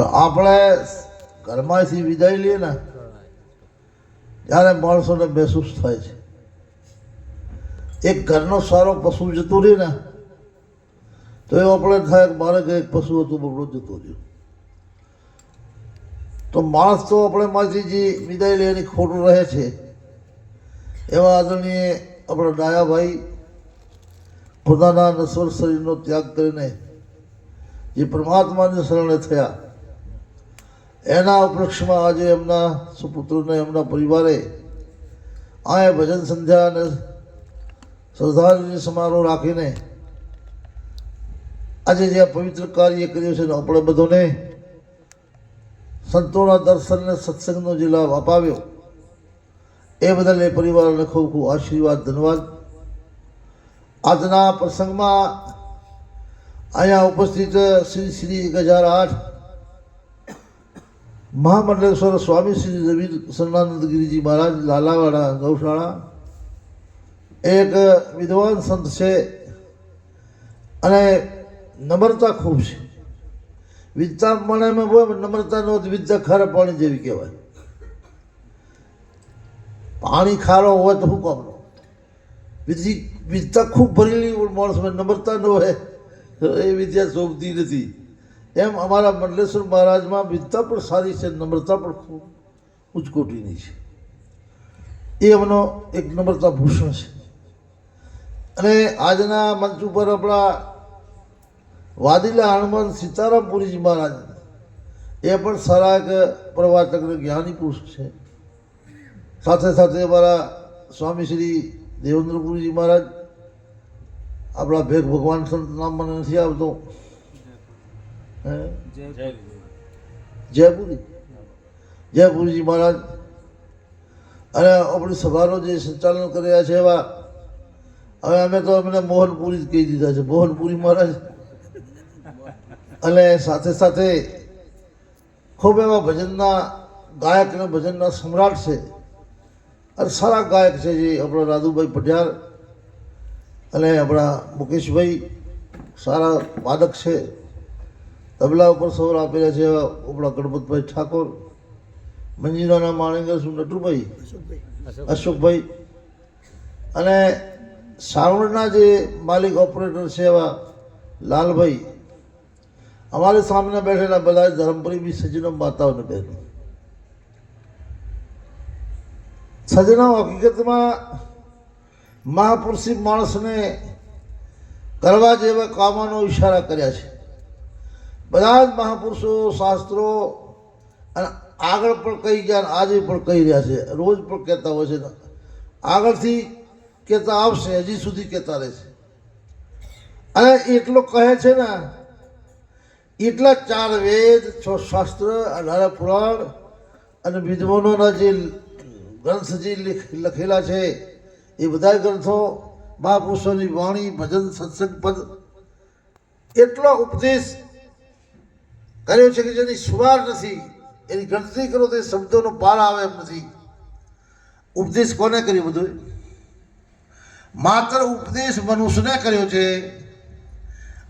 પણ આપણે ઘરમાંથી વિદાય લઈએ ને, ત્યારે માણસોને મહેસૂસ થાય છે. એક ઘરનો સારો પશુ જતો રહે ને, તો એવું આપણે થાય કે મારે કંઈક પશુ હતું બગડો જતો રહ્યો. તો માણસ તો આપણે માંથી જે વિદાય લેવાની ખોટું રહે છે. એવા આદરણીય આપણા ડાયાભાઈ પોતાના નશ્વર શરીરનો ત્યાગ કરીને જે પરમાત્માની શરણે થયા એના ઉપલક્ષમાં આજે એમના સુપુત્રોને, એમના પરિવારે આ ભજન સંધ્યા અને શ્રદ્ધાંજલિ સમારોહ રાખીને આજે જે પવિત્ર કાર્ય કર્યું છે આપણે બધોને સંતોના દર્શનને સત્સંગનો જે લાભ અપાવ્યો, એ બદલ એ પરિવારને ખૂબ ખૂબ આશીર્વાદ, ધન્યવાદ. આજના પ્રસંગમાં અહીંયા ઉપસ્થિત શ્રી શ્રી એક હજાર આઠ મહામંડલેશ્વર સ્વામી શ્રી રવિ સન્માનંદ ગિરિજી મહારાજ, લાલાવાડા, ગૌશાળા. એક વિદ્વાન સંત છે અને નમ્રતા ખૂબ છે. વિદ્યા એમ હોય નમ્રતા નો વિદ્યા ખારા પાણી જેવી કહેવાય. પાણી ખારો હોય તો શું કામનો વિદ્યા ખૂબ ભરેલી માણસમાં નમ્રતા ન હોય એ વિદ્યા શોભતી નથી. એમ અમારા મંડલેશ્વર મહારાજમાં વિદ્યા પણ સારી છે, નમ્રતા પણ ખૂબ ઉચ્ચકોટીની છે. એ એમનો એક નમ્રતા ભૂષણ છે. અને આજના મંચ ઉપર આપણા વાદીલા હનુમાન સીતારામપુરીજી મહારાજ, એ પણ સારા એક પ્રવાચક જ્ઞાની પુરુષ છે. સાથે સાથે અમારા સ્વામી શ્રી દેવેન્દ્રપુરીજી મહારાજ, આપણા ભેગ ભગવાન સંત નામ મને નથી આવતો. જયપુરી જયપુરીજી મહારાજ. અને આપણી સભાનો જે સંચાલન કર્યા છે એવા, હવે અમે તો અમને મોહનપુરી જ કહી દીધા છે. મોહનપુરી મહારાજ. અને સાથે સાથે ખૂબ એવા ભજનના ગાયક અને ભજનના સમ્રાટ છે. અને સારા ગાયક છે જે આપણા રાધુભાઈ પટિયાર અને આપણા મુકેશભાઈ. સારા વાદક છે. તબલા ઉપર સૌર આપેલા છે એવા આપણા ગણપતભાઈ ઠાકોર મંજીરાના માણેંગર શું નટુભાઈ? અશોકભાઈ. અને સાવણના જે માલિક ઓપરેટર છે એવા લાલભાઈ અમારી સામે બેઠેલા બધા ધર્મપ્રેમી સજ્જનો માતાઓ માતાઓને બહેનો સજ્જનો હકીકતમાં મહાપુરુષી માણસને કરવા જેવા કામોનો ઈશારા કર્યા છે. બધા જ મહાપુરુષો, શાસ્ત્રો અને આગળ પણ કહી ગયા આજે પણ કહી રહ્યા છે. રોજ પણ કહેતા હોય છે. આગળથી કહેતા આવશે, હજી સુધી કહેતા રહેશે. અને એટલો કહે છે ને, એટલા ચાર વેદ, છ શાસ્ત્ર, અઢાર પુરાણ અને વિદ્વાનોના જે ગ્રંથ જે લખેલા છે, એ બધા ગ્રંથો, મહાપુરુષોની વાણી, ભજન, સત્સંગ, પદ, એટલો ઉપદેશ કર્યો છે કે જેની સુવાર નથી, એની ગણતરી કરો તો એ શબ્દોનો પાર આવે એમ નથી. ઉપદેશ કોને કર્યો બધું? માત્ર ઉપદેશ મનુષ્યને કર્યો છે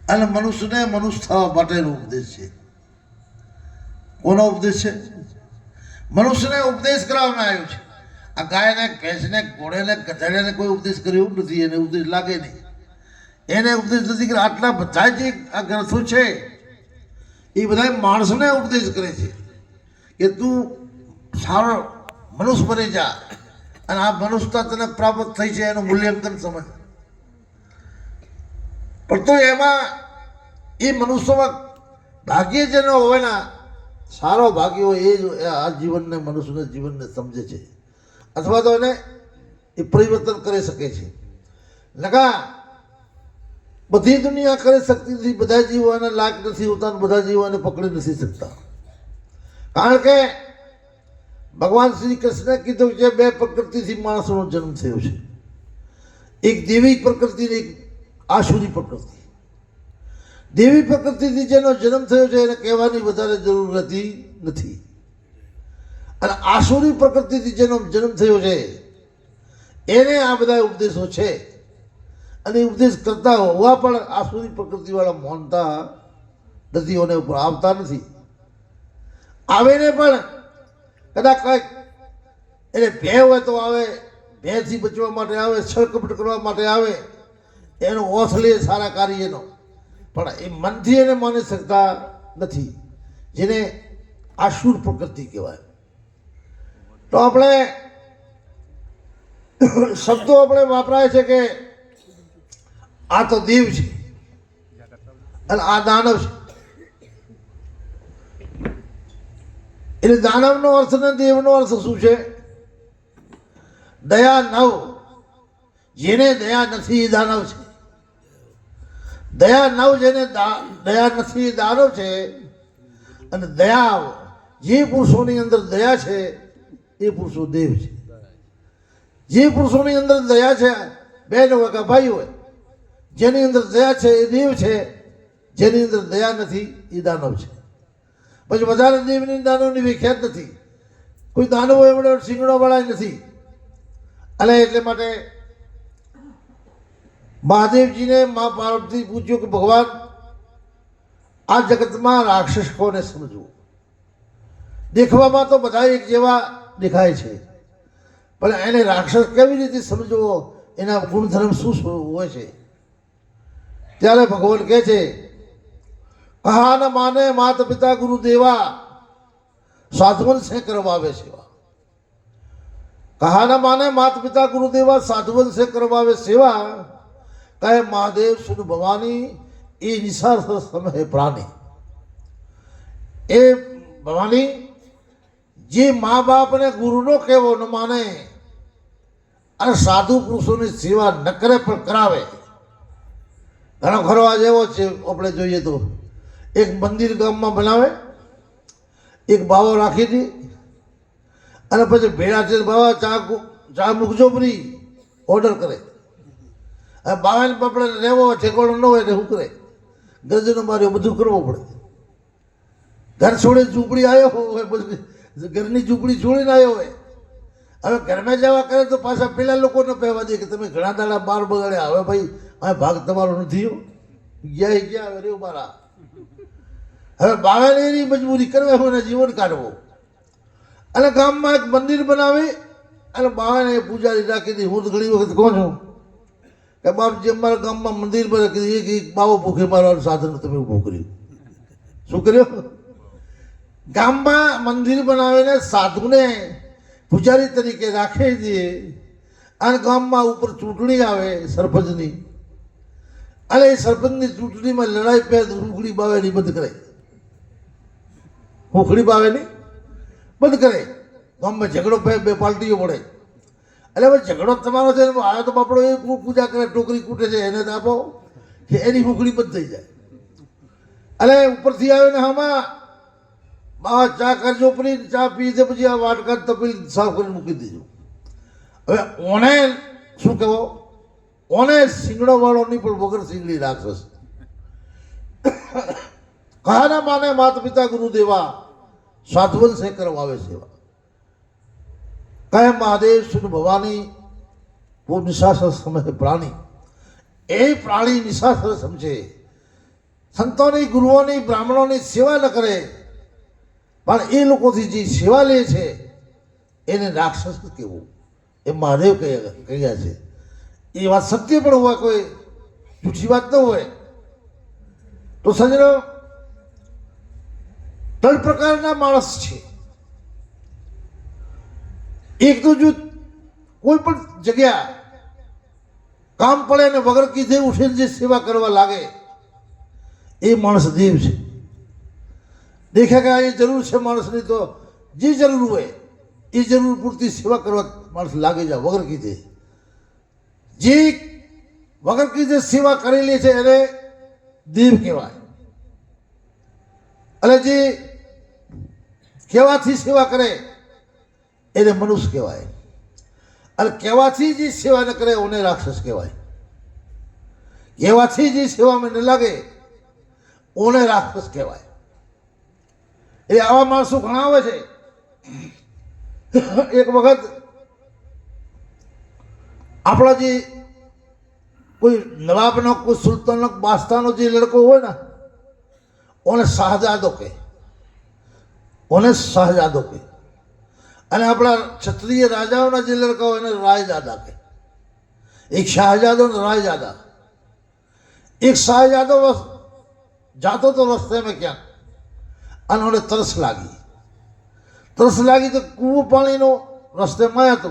અને મનુષ્યને મનુષ્ય થવા માટેનો ઉપદેશ છે. કોનો ઉપદેશ છે? મનુષ્યને ઉપદેશ કરવામાં આવ્યો છે. આ ગાયને, ભેંસને, ઘોડેને, ગધેડેને કોઈ ઉપદેશ કર્યો નથી, એને ઉપદેશ લાગે નહીં. એને ઉપદેશ નથી કે આટલા બધા જે આ ગ્રંથો છે. એ બધા માણસને ઉપદેશ કરે છે કે તું સારો મનુષ્ય બની જા અને આ મનુષ્યતા તને પ્રાપ્ત થઈ છે એનું મૂલ્યાંકન સમજ. પણ તો એમાં એ મનુષ્યમાં ભાગ્ય જેનો હોય ને સારો ભાગ્ય હોય એ જ આ જીવનને મનુષ્યના જીવનને સમજે છે. અથવા તો એને એ પરિવર્તન કરી શકે છે. લગા બધી દુનિયા કરી શકતી નથી બધા જીવોને લાગ નથી હોતા બધા જીવોને પકડી નથી શકતા. કારણ કે ભગવાન શ્રી કૃષ્ણે કીધું છે, બે પ્રકૃતિથી માણસોનો જન્મ થયો છે. એક દેવી પ્રકૃતિ એક આસુરી પ્રકૃતિ. દેવી પ્રકૃતિથી જેનો જન્મ થયો છે, એને કહેવાની વધારે જરૂર રહેતી નથી. અને આસુરી પ્રકૃતિથી જેનો જન્મ થયો છે, એને આ બધા ઉપદેશો છે. અને ઉપદેશ કરતા હોવા પણ આસુરી પ્રકૃતિવાળા મોનતા દર્દીઓને ઉપર આવતા નથી. આવેને પણ કદાચ કંઈક એને ભે હોય તો આવે ભેથી બચવા માટે આવે છળકપટ કરવા માટે આવે, એનો ઓસલે સારા કાર્યનો. પણ એ મનથી એને માની શકતા નથી, જેને આશુર પ્રકૃતિ કહેવાય. તો આપણે શબ્દો આપણે વાપરાય છે કે આ તો દેવ છે. અને આ દાનવ છે. એટલે દાનવનો અર્થ ને દેવનો અર્થ શું છે? દયા નવ. જેને દયા નથી એ દાનવ છે. દયા નવ જેને દયા નથી એ દાનવ છે, અને દયા જે પુરુષોની અંદર દયા છે, એ પુરુષો દેવ છે. જે પુરુષોની અંદર દયા છે, બેન હોય ભાઈ હોય. જેની અંદર દયા છે એ દેવ છે, જેની અંદર દયા નથી એ દાનવ છે. પછી વધારે દેવની દાનવની વિખ્યાત નથી. કોઈ દાનવો એમણે શીંગડો વળાય નથી. અને એટલે માટે મહાદેવજીને મા પાર્વતી પૂછ્યું કે ભગવાન, આ જગતમાં રાક્ષસ કોને સમજવું? દેખવામાં તો બધા એક જેવા દેખાય છે. પણ એને રાક્ષસ કેવી રીતે સમજવો? એના ગુણધર્મ શું શું હોય છે? ત્યારે ભગવાન કહે છે, કહાન માને માતા પિતા ગુરુ દેવા, સાધુવન સે કરવાવે સેવા. કહા ન માને માતા પિતા ગુરુ દેવા, સાધુવન સે કરવાવે સેવા. કહે, મહાદેવ સુર ભવાની એ નિસાર સમય પ્રાણી. એ ભવાની, જે મા બાપને ગુરુનો કહેવો ન માને, અને સાધુ પુરુષોની સેવા ન કરે પણ કરાવે. ઘણો ખરો આજે એવો છે, આપણે જોઈએ તો. એક મંદિર ગામમાં બનાવે, એક બાવો રાખી હતી અને પછી ભેળા છે, બાવા ચા ચા મૂકજો ફરી, ઓર્ડર કરે. અને બાવાને આપણે રહેવો ઠેકોડો ન હોય, એટલે શું કરે? ગરજનો માર્યો, બધું કરવું પડે. ઘર છોડે, ઝૂંપડી આવ્યો હોય ઘરની ઝૂંપડી છોડીને આવ્યો હોય. હવે ઘરમાં જવા કરે તો પાછા પેલા લોકોને કહેવા દે કે તમે ઘણા દાડા બાર બગાડ્યા. હવે ભાઈ આ ભાગ તમારો નથી હો. ગયા ગયા, હવે મારા. હવે બાળાને એની મજબૂરી કરવા હોય ને જીવન કાઢવો. અને ગામમાં એક મંદિર બનાવી અને બાવાને પૂજારી રાખી દીધી હું તો ઘણી વખત કહું છું કે બાપજી, અમારા ગામમાં મંદિર બને કીધું એક એક બાવો ભૂખે મારવાનું સાધન તમે ઊભું કર્યું. શું કર્યું? ગામમાં મંદિર બનાવીને સાધુને પૂજારી તરીકે રાખી દઈએ અને ગામમાં ઉપર ચૂંટણી આવે સરપંચની. અને એ સરપંચની ચૂંટણીમાં લડાઈ પે રૂખડી બાવેની બંધ કરે હુખડી બાવેની બંધ કરે ગામમાં ઝઘડો પે બે પાર્ટીઓ પડે એટલે હવે ઝઘડો તમારો છે આવ્યો તો બાપડો એ પૂજા કરે ટોકરી કૂટે છે, એને તો આપો કે એની હુખડી બંધ થઈ જાય. એટલે ઉપરથી આવ્યો ને આમાં બા ચા કરજો પડી ચા પી છે પછી આ વાટકા તપેલી સાફ કરીને મૂકી દેજો. હવે ઓને શું કહેવો ઓને સિંગડો વાળો નહીં, પણ વગર શીંગડી રાક્ષસ કહાના માને માતા પિતા ગુરુદેવા સાધવન સે કરવાવે સેવા. કહે મહાદેવ સુન ભવાની વો નિશાસર સમજે પ્રાણી. એ પ્રાણી નિશાસર સમજે. સંતોની, ગુરુઓની, બ્રાહ્મણોની સેવા ન કરે. પણ એ લોકોથી જે સેવા લે છે, એને રાક્ષસ કહેવું એ મહાદેવ કહ્યા છે. એ વાત સત્ય પણ હોય કોઈ જૂઠી વાત ન હોય. તો સજનો, ત્રણ પ્રકારના માણસ છે. એક તો જો કોઈ પણ જગ્યા કામ પડે અને વગર કીધે ઉઠીને જે સેવા કરવા લાગે, એ માણસ દેવ છે. દેખે કે આ એ જરૂર છે માણસની તો જે જરૂર હોય, એ જરૂર પૂરતી સેવા કરવા માણસ લાગે છે વગર કીધે. જે વગર કીધે સેવા કરેલી છે એને દેવ કહેવાય. અને જે કહેવાથી સેવા કરે, એને મનુષ્ય કહેવાય. અને કહેવાથી જે સેવા ન કરે એને રાક્ષસ કહેવાય. કહેવાથી જે સેવામાં ન લાગે, ઓને રાક્ષસ કહેવાય. એ આવા માણસો ઘણા આવે છે. એક વખત આપણા જે કોઈ નવાબનો, કોઈ સુલતાનનો બાદશાહનો જે લડકો હોય ને, ઓને શાહજાદો કહે. ઓને શાહજાદો કહે. અને આપણા ક્ષત્રિય રાજાઓના જે લડકા હોય એને રાયજાદા કહે. એક શાહજાદો ને રાયજાદા એક શાહજાદો જાતો તો રસ્તે મેં ક્યાં અને મને તરસ લાગી. તરસ લાગી તો કૂવો પાણીનો રસ્તે માં હતો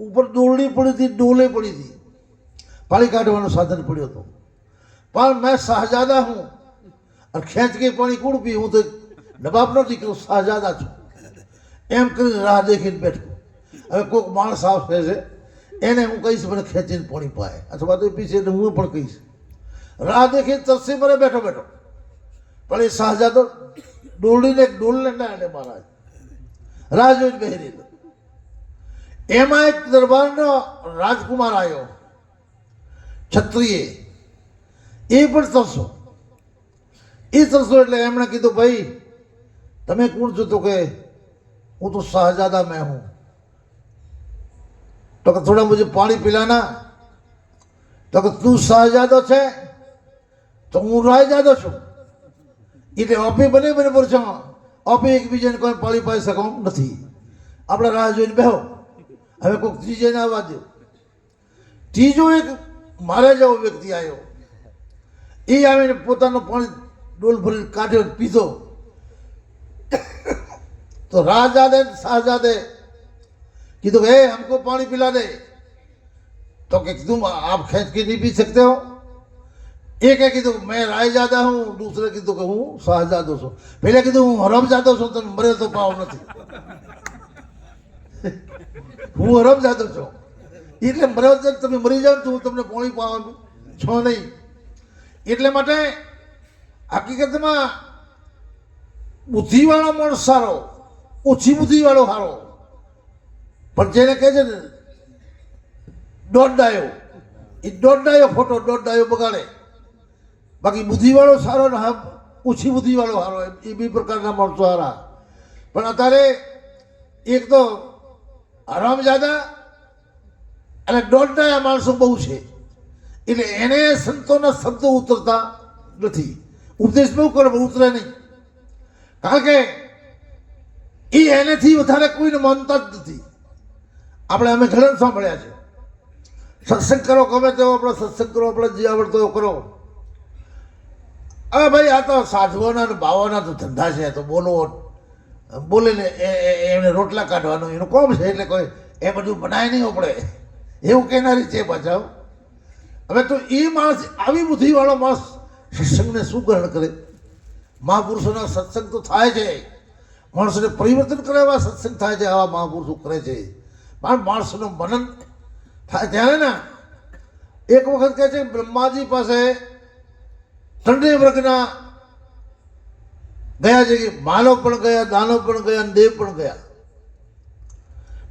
ઉપર દોરડી પડી હતી, ડોલે પડી હતી. પાણી કાઢવાનું સાધન પડ્યું હતું. પણ મેં શાહજાદા હું. અને ખેંચ કે પાણી કોણ પી હું તો નવાબનો દીકરો શાહજાદા છું. એમ કરીને રાહ દેખીને બેઠો. હવે કોઈક માણસ આવશે છે એને હું કહીશ, મને ખેંચીને પાણી પાય. અથવા તો પીછે એટલે હું પણ કહીશ. રાહ દેખીને તરસી મને બેઠો બેઠો. પણ એ શાહજાદો ડોલીને ડોલને આને મહારાજ. રાજોજ બહેરી એમાં એક દરબારનો રાજકુમાર આવ્યો. ક્ષત્રિય. એ પણ સરસો. એ સરસો એટલે એમણે કીધું, ભાઈ, તમે કોણ છો? તો કે, હું તો શાહજાદા મેં હું. તો કે, થોડા મુજબ પાણી પીલાના. તો કે, તું શાહજાદો છે? તો હું રાયજાદો છું. એટલે ઓપી બને બરાબર છે ઓપી એકબીજાને કોઈ પાળી પાઈ શકો એમ નથી આપણે રાહ જોઈને બેહો હવે કોઈક ત્રીજે ના આવવા દો ત્રીજો એક મારા જેવો વ્યક્તિ આવ્યો એ આવીને પોતાનો પાણી ડોલ ભરીને કાઢ્યો ને પીધો तो राजादे शाहजादे कीधु हे हमको पानी पिला दे तो कि तुम आप खेच के नहीं पी सकते हो एक है कीधु मैं रायजादा हूँ दूसरे कीधु कि हूँ शाहजादो છું પેલે કીધું હું હરમજાદો છું તને મરે તો પાવ નથી હું હરમજાદો છું એટલે મરે તો તમે મરી જાવ તો હું તમને પાણી પાવાનું છો નહીં એટલે માટે હકીકતમાં બુદ્ધિવાળો માણસ સારો ઓછી બુદ્ધિવાળો સારો પણ જેને કહે છે ને દોઢ ડાયો એ દોઢ ડાયો ખોટો દોઢ ડાયો બગાડે બાકી બુદ્ધિવાળો સારો ને હા ઓછી બુદ્ધિવાળો સારો એ બે પ્રકારના માણસો સારા પણ અત્યારે એક તો હરામજાદા અને ડાયા માણસો બહુ છે. એટલે એને સંતોના શબ્દો ઉતરતા નથી. ઉપદેશ બહુ કરે ઉતરે નહીં. કારણ કે એ એનેથી વધારે કોઈને માનતા જ નથી. આપણે અમે ઘણા સાંભળ્યા છે. સત્સંગ કરો, ગમે તેવો આપણે સત્સંગ કરો, આપણે જે આવડતો કરો. હવે ભાઈ, આ તો સાધુઓના ને બાવાના તો ધંધા છે, તો બોલો બોલીને એમને રોટલા કાઢવાનું, એનું કોમ છે એટલે કોઈ એ બધું બનાય નહીં પડે એવું કહેનારી છે પાછા હવે તો એ માણસ, આવી બુદ્ધિવાળો માણસ સત્સંગને શું ગ્રહણ કરે? મહાપુરુષોના સત્સંગ તો થાય છે. માણસોને પરિવર્તન કરે એવા સત્સંગ થાય છે, આવા મહાપુરુષો કરે છે. પણ માણસનું મનન થાય ત્યારે ને, એક વખત કહે છે, બ્રહ્માજી પાસે ત્રણેય વર્ગના ગયા છે કે માનવ પણ ગયા, દાનવ પણ ગયા અને દેવ પણ ગયા.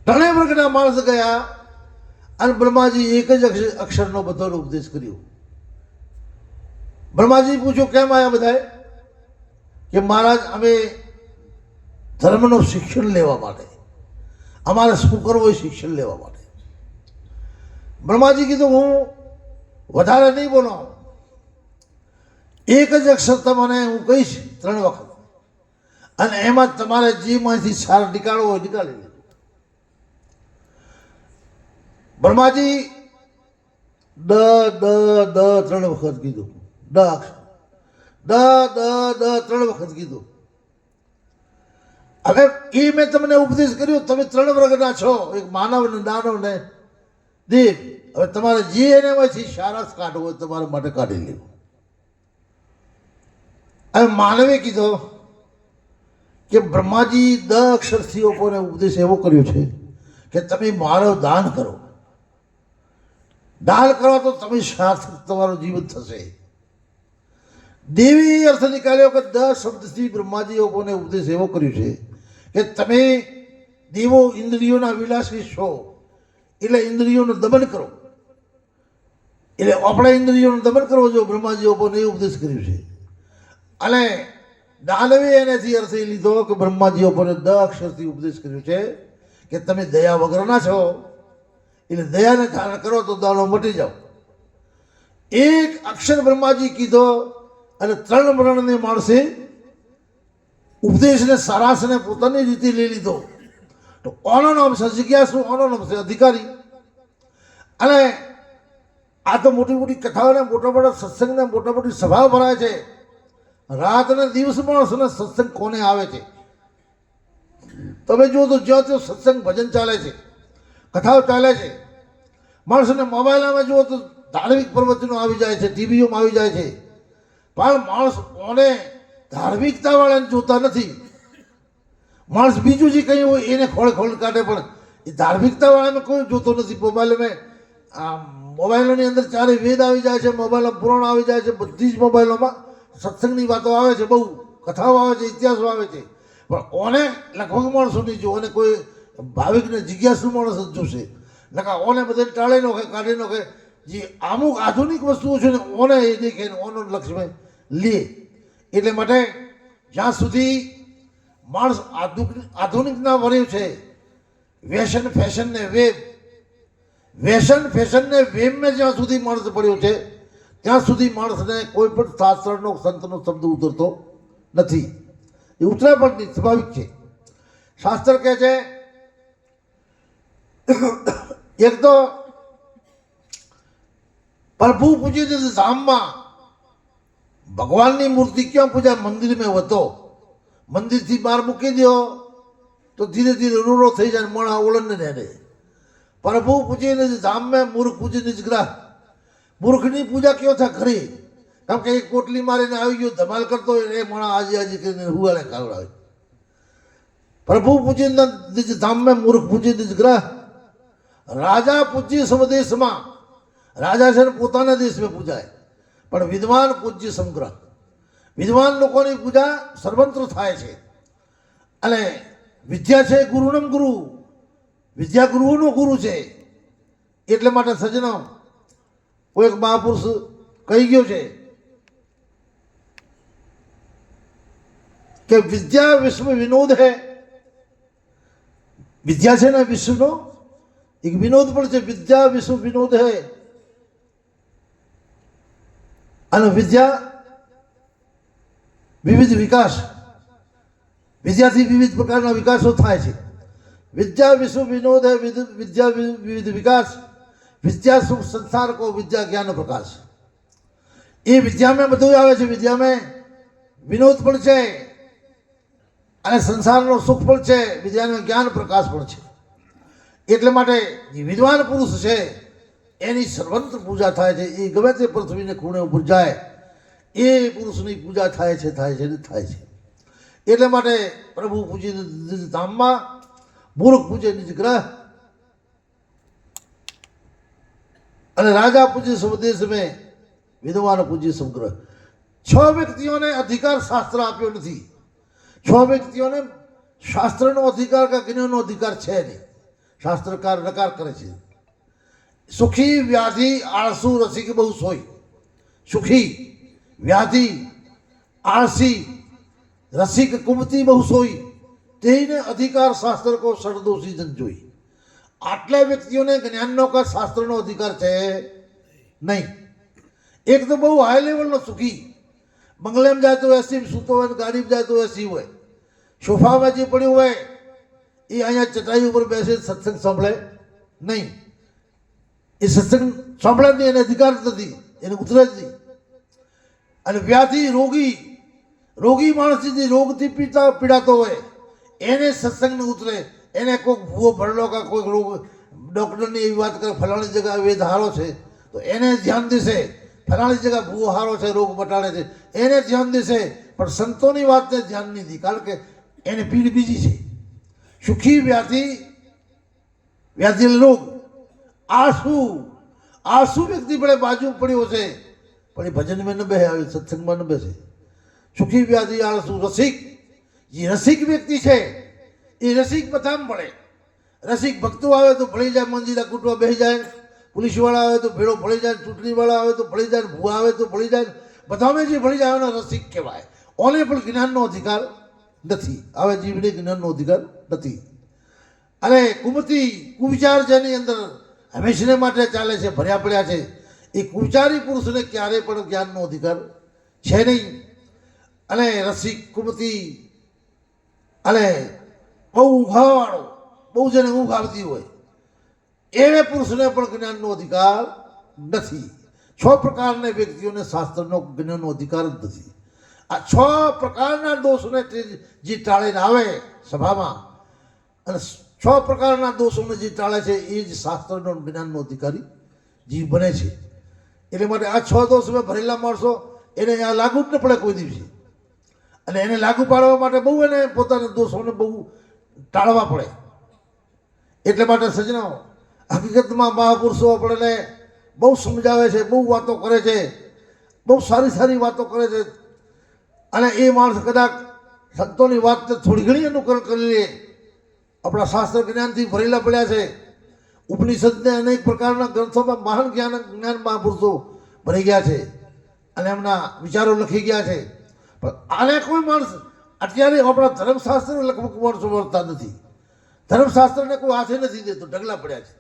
ત્રણેય વર્ગના માણસ ગયા અને બ્રહ્માજી એક જ અક્ષર અક્ષરનો બધાનો ઉપદેશ કર્યો. બ્રહ્માજી પૂછ્યું, કેમ આવ્યા બધાએ કે મહારાજ, અમે ધર્મનું શિક્ષણ લેવા માટે. અમારે શું કરવું એ શિક્ષણ લેવા માટે. બ્રહ્માજી કીધું, હું વધારે નહીં બોલો એક જ અક્ષર તમને હું કહીશ, ત્રણ વખત. અને એમાં તમારે જીમાંથી સાર નીકાળવો હોય, નીકાળી લેજો. બ્રહ્માજી, દ દ દ, ત્રણ વખત કીધું. દ અક્ષર. દ દ દ, ત્રણ વખત કીધું. હવે એ મેં તમને ઉપદેશ કર્યો, તમે ત્રણ વર્ગના છો, એક માનવ ને દાનવ ને દેવ હવે તમારે જે એને સારસ કાઢવો હોય, તમારા માટે કાઢી લેવું. હવે માનવે કીધો કે બ્રહ્માજી દ અક્ષરથી લોકોને ઉપદેશ એવો કર્યો છે કે તમે માનવ દાન કરો. દાન કરો તો તમે સાર્થક તમારું જીવન થશે. દેવી અર્થ નીકાળ્યો કે દ શબ્દથી બ્રહ્માજી લોકોને ઉપદેશ એવો કર્યો છે કે તમે દેવો ઇન્દ્રિયોના વિલાસી છો, એટલે ઇન્દ્રિયોનું દમન કરો. એટલે આપણા ઇન્દ્રિયોનું દમન કરવો જો બ્રહ્માજી લોકોને એ ઉપદેશ કર્યો છે. અને દાનવી એને અર્થ એ લીધો કે બ્રહ્માજી ઉપર દ અક્ષરથી ઉપદેશ કર્યો છે કે તમે દયા વગરના છો, એટલે દયાને ધારણ કરો તો દાણો મટી જાઓ. એક અક્ષર બ્રહ્માજી કીધો અને ત્રણ વર્ણને માણસે ઉપદેશને સારાશને પોતાની રીતે લઈ લીધો. તો ઓનો નામ છે જિજ્ઞાસુ ઓનો નામ છે અધિકારી. અને આ તો મોટી મોટી કથાઓને મોટા મોટા સત્સંગને મોટા મોટી સભાઓ ભરાય છે. રાત અને દિવસ માણસોને સત્સંગ કોને આવે છે? તમે જુઓ તો જ્યાં ત્યાં સત્સંગ ભજન ચાલે છે, કથાઓ ચાલે છે. માણસોને મોબાઈલમાં જુઓ તો ધાર્મિક પ્રવચનો આવી જાય છે, ટીવીઓમાં આવી જાય છે. પણ માણસ કોને ધાર્મિકતાવાળાને જોતા નથી? માણસ બીજું જે કંઈ હોય એને ખોળ ખોળ કાઢે પણ એ ધાર્મિકતાવાળાને કોઈ જોતો નથી. મોબાઈલમાં આ મોબાઈલોની અંદર ચારે વેદ આવી જાય છે મોબાઈલમાં પુરાણ આવી જાય છે, બધી જ મોબાઈલોમાં સત્સંગની વાતો આવે છે, બહુ કથાઓ આવે છે, ઇતિહાસો આવે છે. પણ ઓને લગભગ માણસો નહીં જો, અને કોઈ ભાવિકને જિજ્ઞાસુ માણસ જ જોશે. નકા ઓને બધે ટાળી નોખે કાઢી નોખે જે અમુક આધુનિક વસ્તુઓ છે ને, ઓને એ દેખે ને ઓનો લક્ષ્ય લે. એટલે માટે જ્યાં સુધી માણસ આધુનિક, આધુનિકના વર્યું છે, વેશન, ફેશન ને વેબ વેશન, ફેશન ને વેબમાં જ્યાં સુધી માણસ પડ્યો છે ત્યાં સુધી માણસને કોઈ પણ શાસ્ત્રનો, સંતનો શબ્દ ઉતરતો નથી. એ ઉતરે પણ સ્વાભાવિક છે. શાસ્ત્ર કહે છે, એક તો પ્રભુ પૂજિત ધામમાં ભગવાનની મૂર્તિ ક્યાં પૂજા? મંદિરમાં વધો મંદિરથી બહાર મૂકી દો, તો ધીરે ધીરે રૂરો થઈ જાય મણા ઓળંને રહે પ્રભુ પૂજીને ધામમાં મૂર્ખ પૂજીને જ ગ્રહ મૂર્ખની પૂજા કયો થાય ખરી કારણ કે એક કોટલી મારીને આવી ગયો, ધમાલ કરતો હોય એ મણા આજે આજે કરીને હુવાળે કાવડાવે. પ્રભુ પૂજી નિજ ધામમાં મૂર્ખ પૂજી નિજ ગ્રહ. રાજા પૂજી સ્વદેશમાં રાજા છે પોતાના દેશમાં પૂજાય. પણ વિદ્વાન પૂજ્ય સમગ્ર. વિદ્વાન લોકોની પૂજા સર્વત્ર થાય છે. અને વિદ્યા છે ગુરુનમ ગુરુ. વિદ્યા ગુરુનો ગુરુ છે. એટલે માટે સજનો કોઈ એક મહાપુરુષ કહી ગયો છે કે વિદ્યા વિશ્વ વિનોદ હે વિદ્યા છે ને વિશ્વનો એક વિનોદ પણ છે વિદ્યા વિશ્વ વિનોદ હે અને વિદ્યા વિવિધ વિકાસ વિદ્યાથી વિવિધ પ્રકારના વિકાસો થાય છે વિદ્યા વિશ્વ વિનોદ હે વિધ- વિદ્યા વિ- વિવિધ વિકાસ વિદ્યા સુખ સંસાર કો વિદ્યા જ્ઞાન પ્રકાશ. એ વિદ્યામાં બધું આવે છે. વિદ્યામાં વિનોદ પણ છે અને સંસારનો સુખ પણ છે. વિદ્યાનો જ્ઞાન પ્રકાશ પણ છે. એટલે માટે જે વિદ્વાન પુરુષ છે, એની સર્વંત્ર પૂજા થાય છે. એ ગમે તે પૃથ્વીને ખૂણે ઉપર જાય, એ પુરુષની પૂજા થાય છે થાય છે ને થાય છે. એટલે માટે પ્રભુ પૂજી ધામમાં, મૂર્ખ પૂજે નિજ ગ્રહ અને રાજા પૂજ્ય સ્વદેશ મેં વિદ્વાન પૂજ્ય સમગ્રહ છ વ્યક્તિઓને અધિકાર શાસ્ત્ર આપ્યો નથી. છ વ્યક્તિઓને શાસ્ત્રનો અધિકાર કે જ્ઞાનનો અધિકાર છે નહીં. શાસ્ત્રકાર નકાર કરે છે. સુખી, વ્યાધિ, આળસુ, રસિક બહુ સોય. સુખી, વ્યાધિ, આળસી, રસિક, કુમતી બહુ સોઈ તેને અધિકાર શાસ્ત્ર કો સડદોષી જન જોઈ આટલા વ્યક્તિઓને જ્ઞાનનો કે શાસ્ત્રનો અધિકાર છે? નહીં. એક તો બહુ હાઈ લેવલનો સુખી. બંગલેમાં જાય તો સીમ સૂતો હોય, ગાડીમાં જાય તો એસી હોય. સોફામાં જે પડ્યું હોય, એ અહીંયા ચટાઈ ઉપર બેસે, સત્સંગ સાંભળે? નહીં. એ સત્સંગ સાંભળે નહીં એને અધિકાર નથી. એને ઉતરે જ નહીં. અને વ્યાધિ, રોગી રોગી માણસ જે રોગથી પીતા, પીડાતો હોય, એને સત્સંગને ઉતરે. એને કોઈક ભૂવો ભરેલો કે કોઈક રોગ ડૉક્ટરની એવી વાત કરે, ફલાણી જગ્યા વેધ હારો છે, તો એને ધ્યાન દેશે. ફલાણી જગ્યા ભૂવો હારો છે, રોગ મટાડે છે, એને ધ્યાન દેશે. પણ સંતોની વાતને ધ્યાન નહીં દી, કારણ કે એને પીડ બીજી છે. સુખી વ્યાધિ વ્યાધિ એટલે રોગ. આળસુ આળસુ વ્યક્તિ પડે બાજુ પડ્યો છે, પણ એ ભજનમાં ન બેસે આવે સત્સંગમાં ન બેસે સુખી વ્યાધિ, આળસુ, રસિક. જે રસિક વ્યક્તિ છે. એ રસિક બધામાં પડે. રસિક ભક્તો આવે તો ભળી જાય મંદિરા કૂટવા બેસી જાય, પોલીસવાળા આવે તો ભેળો ભળી જાય, ચૂંટણીવાળા આવે તો ભળી જાય, ભૂવા આવે તો ભળી જાય. બધામાં જે ભળી જાય એના રસિક કહેવાય. ઓને પણ જ્ઞાનનો અધિકાર નથી. આવે જીવને જ્ઞાનનો અધિકાર નથી. અને કુમતી, કુવિચાર જેની અંદર હંમેશને માટે ચાલે છે, ભર્યા પડ્યા છે, એ કુવિચારી પુરુષને ક્યારેય પણ જ્ઞાનનો અધિકાર છે નહીં. અને રસિક, કુમતી અને બહુ ઊંઘાવાળો બહુ જેને ઊંઘ આવતી હોય. એને પુરુષને પણ જ્ઞાનનો અધિકાર નથી. છ પ્રકારના વ્યક્તિઓને શાસ્ત્રનો જ્ઞાનનો અધિકાર જ નથી. આ છ પ્રકારના દોષને જે ટાળીને આવે સભામાં, અને છ પ્રકારના દોષોને જે ટાળે છે એ જ શાસ્ત્રનો જ્ઞાનનો અધિકારી જીવ બને છે. એટલે માટે આ છ દોષ મેં ભરેલા માણસો, એને આ લાગુ જ ન પડે કોઈ દિવસે. અને એને લાગુ પાડવા માટે બહુ એને પોતાના દોષોને બહુ ટાળવા પડે. એટલે માટે સજનાઓ હકીકતમાં મહાપુરુષો આપણને બહુ સમજાવે છે, બહુ વાતો કરે છે, બહુ સારી સારી વાતો કરે છે. અને એ માણસ કદાચ સંતોની વાત થોડી ઘણી અનુકરણ કરી લે. આપણા શાસ્ત્ર જ્ઞાનથી ભરેલા પડ્યા છે. ઉપનિષદને અનેક પ્રકારના ગ્રંથોમાં મહાન જ્ઞાન જ્ઞાન મહાપુરુષો ભરી ગયા છે. અને એમના વિચારો લખી ગયા છે. પણ આને કોઈ માણસ અત્યારે આપણા ધર્મશાસ્ત્ર લગભગ માણસો વર્તા નથી. ધર્મશાસ્ત્રને કોઈ હાથે નથી દેતો, ઢગલા પડ્યા છે.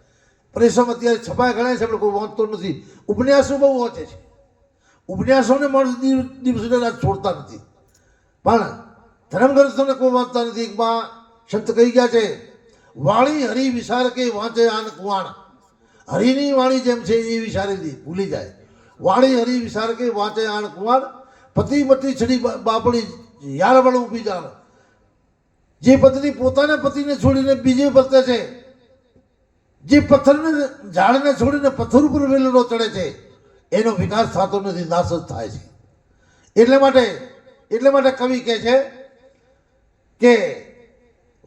પરિશ્રમ અત્યારે છપાય ગણાય છે આપણે કોઈ વાંચતો નથી. ઉપન્યાસો બહુ વાંચે છે. ઉપન્યાસોને માણસ દિવસ રાત છોડતા નથી. પણ ધર્મગ્રંથોને કોઈ વાંચતા નથી. એકમાં સંત કહી ગયા છે, વાણી હરિ વિચાર કે વાંચે આન કુવાણ. હરિની વાણી જેમ છે એ વિશારેલી ભૂલી જાય. વાણી હરિ વિચાર કે વાંચે આન કુવાણ. પતિ પતિ છડી બાપડી યાર વળ ઊભી જાણ જે પત્ની પોતાના પતિને છોડીને બીજે પતે છે, જે પથ્થરને ઝાડને છોડીને પથ્થર ઉપર વેલડો ચડે છે, એનો વિકાસ થતો નથી, નાશ જ થાય છે. એટલે માટે એટલે માટે કવિ કહે છે કે,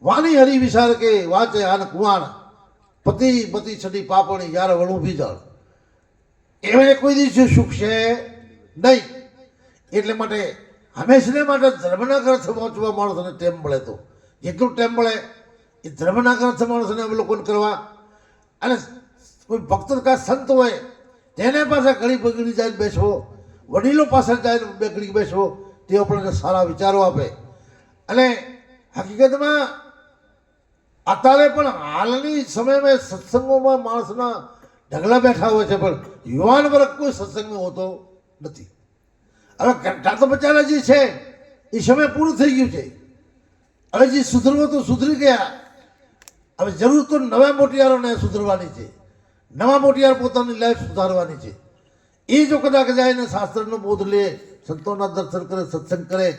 વાણી હરી વિશાળ કે, વાંચે આન કુવાણ. પતિ પતિ છડી પાપણી, યાર વળું ભીજળ એમને કોઈ દિવસે સુખ છે નહીં. એટલે માટે હંમેશને માટે ધર્મના ગ્રંથ વાંચવા માણસોને ટેમ મળે તો? જેટલું ટેમ મળે એ ધર્મના ગ્રંથ માણસોને અવલોકન કરવા. અને કોઈ ભક્ત કા સંત હોય તેને પાસે ઘડી બગડી જાય બેસવો, વડીલો પાસે જાય બેગડી બેસવો, તે આપણને સારા વિચારો આપે. અને હકીકતમાં અત્યારે પણ હાલની સમયમાં સત્સંગોમાં માણસના ઢગલા બેઠા હોય છે, પણ યુવાન વર્ગ કોઈ સત્સંગમાં હોતો નથી. હવે ઘટા તો બચારા જે છે, એ સમય પૂરું થઈ ગયું છે. હવે જે સુધરવો તો સુધરી ગયા. હવે જરૂર તો નવા મોટિયારોને સુધરવાની છે. નવા મોટિયાર પોતાની લાઈફ સુધારવાની છે. એ જો કદાચ જાય શાસ્ત્રનો બોધ લે, સંતોના દર્શન કરે, સત્સંગ કરે,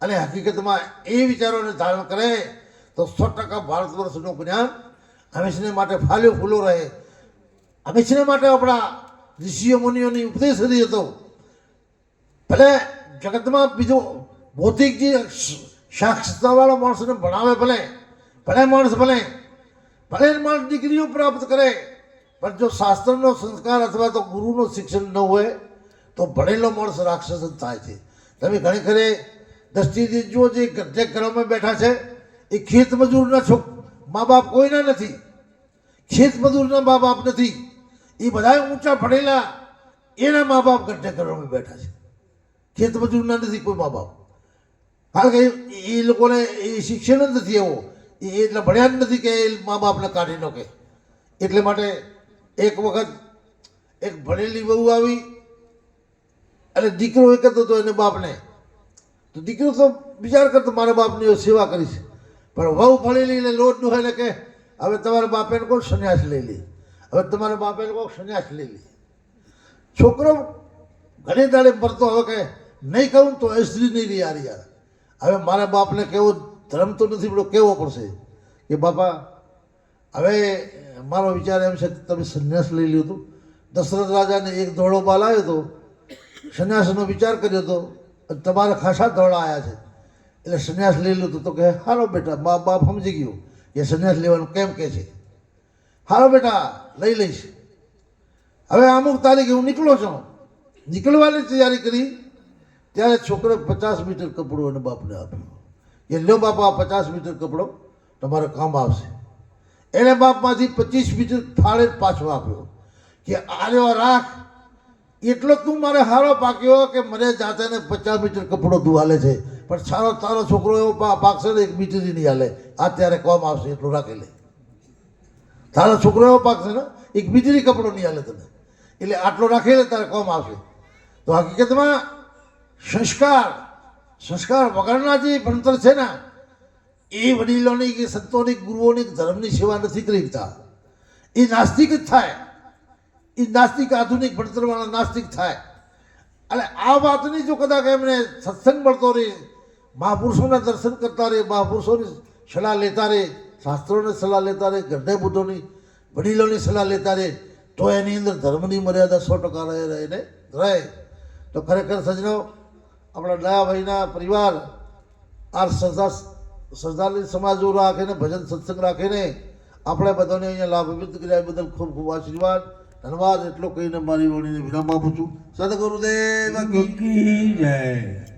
અને હકીકતમાં એ વિચારોને ધારણ કરે, તો સો ટકા ભારત વર્ષનું જ્ઞાન હંમેશને માટે ફાલ્યો ફૂલો રહે. હંમેશને માટે આપણા ઋષિઓ, મુનિઓની ઉપદેશ રહી હતો ભલે જગતમાં બીજો ભૌતિક જે સાક્ષતાવાળો માણસને ભણાવે ભલે ભલે માણસ ભલે ભલે માણસ ડિગ્રીઓ પ્રાપ્ત કરે, પણ જો શાસ્ત્રનો સંસ્કાર અથવા તો ગુરુનું શિક્ષણ ન હોય, તો ભણેલો માણસ રાક્ષસ જ થાય છે. તમે ઘણી ખરે દ્રષ્ટિથી જુઓ જે જે ઘરોમાં બેઠા છે, એ ખેત મજૂરના છોક મા બાપ કોઈના નથી, ખેત મજૂરના મા બાપ નથી, એ બધા ઊંચા ભણેલા એના મા બાપ ગઢે ઘરોમાં બેઠા છે. ખેત મજૂરના નથી કોઈ મા બાપ. કારણ કે એ- લોકોને એ શિક્ષણ જ નથી એવો. એ એટલે ભણ્યા જ નથી કે એ મા બાપને કાઢી નાખે. એટલે માટે એક વખત એક ભણેલી બહુ આવી અને દીકરો એ કહેતો હતો એને બાપને, તો દીકરો તો વિચાર કરતો મારા બાપની સેવા કરીશ. પણ વહુ ભણેલી ને લોટનું ને કે હવે તમારા બાપે કોણ સંન્યાસ લઈ લે? હવે તમારા બાપે કોણ સંન્યાસ લઈ લે? છોકરો ઘણી દાડે મરતો હવે કે નહીં કરું તો સ્ત્રી નહીં રહી યાર યાર હવે મારા બાપને કેવો ધર્મ તો નથી પેલો કેવો પડશે? કે બાપા, હવે મારો વિચાર એમ છે કે તમે સંન્યાસ લઈ લીધો દશરથ રાજાને એક ધોળો બાલ આવ્યો હતો સંન્યાસનો વિચાર કર્યો હતો તમારા ખાસા ધોળા આવ્યા છે. એટલે સંન્યાસ લઈ લીધો તો કે હારો બેટા, મા બાપ સમજી ગયું કે સંન્યાસ લેવાનું કેમ કે છે. હારો બેટા, લઈ લઈશ. હવે અમુક તારીખે હું નીકળો છું. નીકળવાની તૈયારી કરી. ત્યારે છોકરે પચાસ મીટર કપડું એને બાપને આપ્યું. કે લો બાપા પચાસ મીટર કપડો, તમારે કામ આવશે. એને બાપમાંથી પચીસ મીટર ફાળે પાછો આપ્યો. કે આર્યો રાખ, એટલો તું મારે હારો પાક્યો કે મને જાતેને પચાસ મીટર કપડો તું હાલે છે. પણ સારો તારો છોકરો એવો પાકશે ને એક મીટર નહીં હાલે આ ત્યારે કામ આવશે, એટલું રાખી લે. તારો છોકરો એવો પાકશે ને, એક મીટરી કપડો નહીં હાલે તને. એટલે આટલો રાખી લે, તારે કામ આવશે. તો હકીકતમાં સંસ્કાર સંસ્કાર વગરના જે ભણતર છે ને, એ વડીલોની કે સંતોની ગુરુઓની ધર્મની સેવા નથી કરી શકતા એ નાસ્તિક જ થાય. એ નાસ્તિક આધુનિક ભણતરવાળા નાસ્તિક થાય. અને આ વાતની જો કદાચ એમને સત્સંગ મળતો રહે, મહાપુરુષોના દર્શન કરતા રહે, મહાપુરુષોની સલાહ લેતા રહે, શાસ્ત્રોની સલાહ લેતા રહે, ગઢે બુદ્ધોની વડીલોની સલાહ લેતા રહે, તો એની અંદર ધર્મની મર્યાદા સો ટકા રહે રહે ને, રહે. તો ખરેખર સજનો આપણા દયાભાઈના પરિવાર આ સરદાર સરદારની સમાજો રાખીને, ભજન સત્સંગ રાખીને આપણે બધાને અહીંયા લાભાન્વિત કર્યા બદલ ખૂબ ખૂબ આશીર્વાદ. ધન્યવાદ. એટલો કહીને મારી વણીને વિરામ આપું છું. સદગુરુદેવ જય.